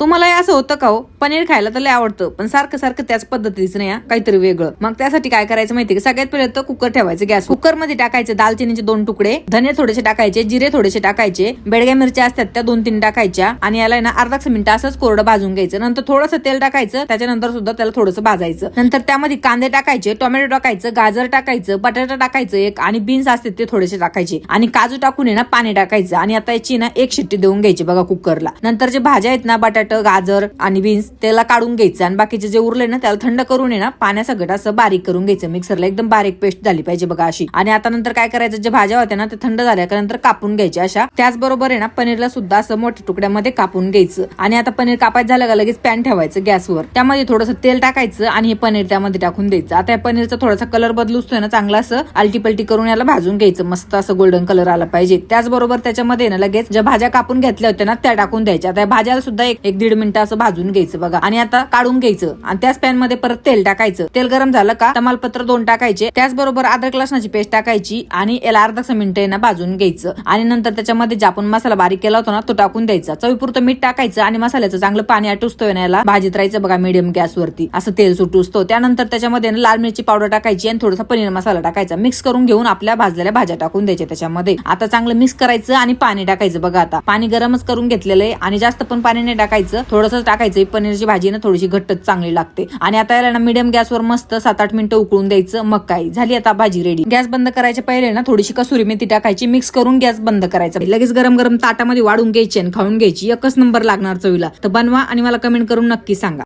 तुम्हाला असं होतं का हो? पनीर खायला तर लय आवडतं पण सारखं सारखं त्याच पद्धतीचं नाही काहीतरी वेगळं. मग त्यासाठी काय करायचं माहिती का? सगळ्यात पहिले तर कुकर ठेवायचं गॅस कुकरमध्ये टाकायचे दालचिनीचे दोन तुकडे धने थोडेसे टाकायचे जिरे थोडेसे टाकायचे बेडग्या मिरच्या असतात त्या दोन तीन टाकायच्या आणि याला ना अर्धा मिनिट असंच कोरडं भाजून घ्यायचं. नंतर थोडंसं तेल टाकायचं त्याच्यानंतर सुद्धा त्याला थोडंसं भाजायचं. नंतर त्यामध्ये कांदे टाकायचे टोमॅटो टाकायचं गाजर टाकायचं बटाटा टाकायचं एक आणि बीन्स असतात ते थोडेसे टाकायचे. आणि काजू टाकून ना पाणी टाकायचं आणि आता याची ना एक शिट्टी देऊन घ्यायची बघा कुकरला. नंतर जे भाज्या आहेत ना बटाटा गाजर आणि बीन्स त्याला काढून घ्यायचं. आणि बाकीचे जे उरले ना त्याला थंड करून आहे ना पाण्यासकट असं बारीक करून घ्यायचं. मिक्सरला एकदम बारीक पेस्ट झाली पाहिजे बघा अशी. आणि आता नंतर काय करायचं जे भाज्या होत्या ना ते थंड झाल्यानंतर कापून घ्यायच्या अशा. त्याचबरोबर आहे ना पनीरला सुद्धा असं मोठ्या तुकड्यामध्ये कापून घ्यायचं. आणि आता पनीर कापायचं झालं का लगेच पॅन ठेवायचं गॅसवर. त्यामध्ये थोडंसं तेल टाकायचं आणि हे पनीर त्यामध्ये टाकून द्यायचं. आता या पनीरचा थोडासा कलर बदलूचतोय ना चांगला असं आलटी पलटी करून याला भाजून घ्यायचं. मस्त असं गोल्डन कलर आला पाहिजे. त्याचबरोबर त्याच्यामध्ये ना लगेच ज्या भाज्या कापून घेतल्या होत्या ना त्या टाकून द्यायच्या. आता भाज्याला सुद्धा एक एक दीड मिनिटं असं भाजून घ्यायचं बघा. आणि आता काढून घ्यायचं. आणि त्याच पॅनमध्ये परत तेल टाकायचं. तेल गरम झालं का तमालपत्र दोन टाकायचे. त्याचबरोबर अद्रक लसणाची पेस्ट टाकायची आणि याला अर्धा मिनिटं ना भाजून घ्यायचं. आणि नंतर त्याच्यामध्ये जे आपण मसाला बारीक केला होता ना तो टाकून द्यायचा. चवीपुरतं मीठ टाकायचं आणि मसाल्याचं चांगलं पाणी आटुसतोय ना याला. भाजीत राहायचं बघा मिडियम गॅसवरती असं तेल सुटूसतो त्यानंतर त्याच्यामध्ये ना लाल मिरची पावडर टाकायची आणि थोडासा पनीर मसाला टाकायचा. मिक्स करून घेऊन आपल्या भाजलेल्या भाज्या टाकून द्यायच्या त्याच्यामध्ये. आता चांगलं मिक्स करायचं आणि पाणी टाकायचं बघा आता. पाणी गरमच करून घेतलेलं आहे आणि जास्त पण पाणी नाही टाकायचं. थोडंसं टाकायचं. पनीरची भाजी ना थोडीशी घट्टच चांगली लागते. आणि आता याला ना मिडियम गॅसवर मस्त सात आठ मिनिटं उकळून द्यायचं. मग काय? झाली आता भाजी रेडी गॅस बंद करायच्या पहिले ना थोडीशी कसुरी मेथी टाकायची. मिक्स करून गॅस बंद करायचा. लगेच गरम गरम ताटामध्ये वाढून घ्यायची आणि खाऊन घ्यायची. एकच नंबर लागणार चवीला. तर बनवा आणि मला कमेंट करून नक्की सांगा.